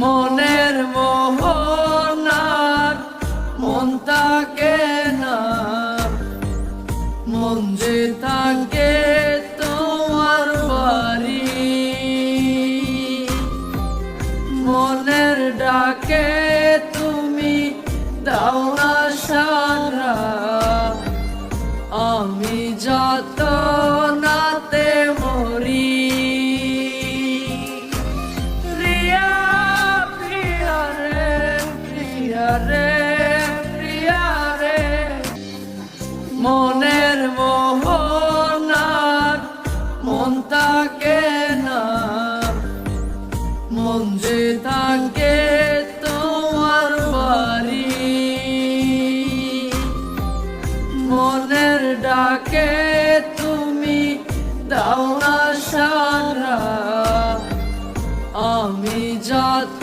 মনের মোহনার মন তাকে না মন যে থাকে তোমার বাড়ি। মনের ডাকে মনের মোহনার, মন তাকে না, মন যে থাকে তোমার বাড়ি। মনের ডাকে তুমি দাও না সারা, আমি যত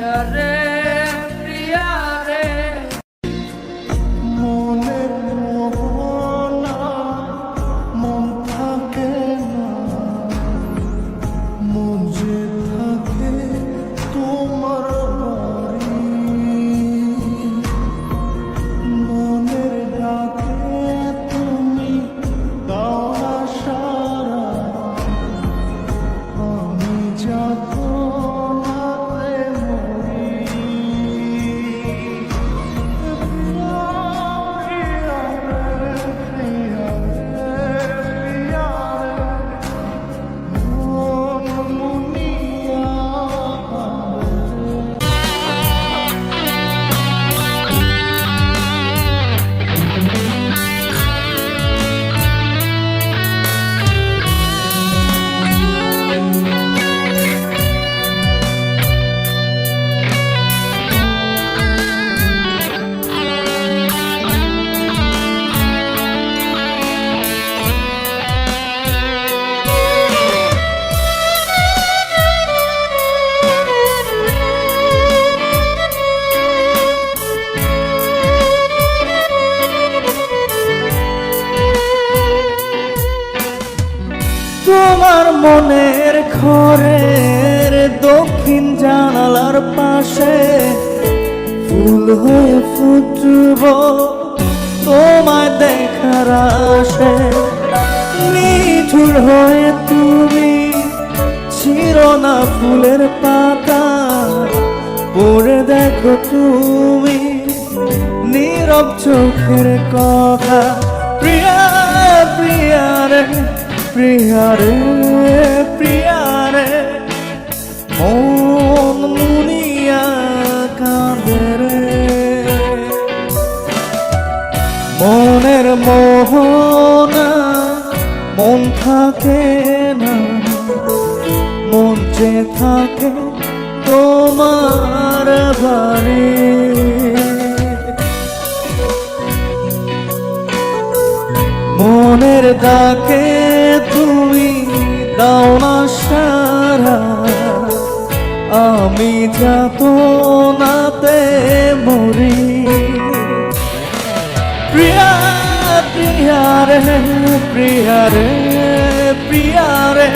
প্রিয়া রে তোমার মনের ঘরের দক্ষিণ জানালার পাশে ফুল হয়ে ফুটব, তোমায় দেখার আসে নিঠুর হয়ে তুমি ছিল না ফুলের পাতা পড়ে দেখো তুমি, নীরব চোখের কথা। প্রিয়া প্রিয়া রে প্রিয়া রে প্রিয়া রে। মন মুনিয়া কাঁদে রে। মনের মোহনা মন থাকে না, মন যে থাকে তোমার বাড়ি। মনের না সারা আমি যাত নাতে মরি। প্রিয়া প্রিয়া রে প্রিয়া রে প্রিয়া রে।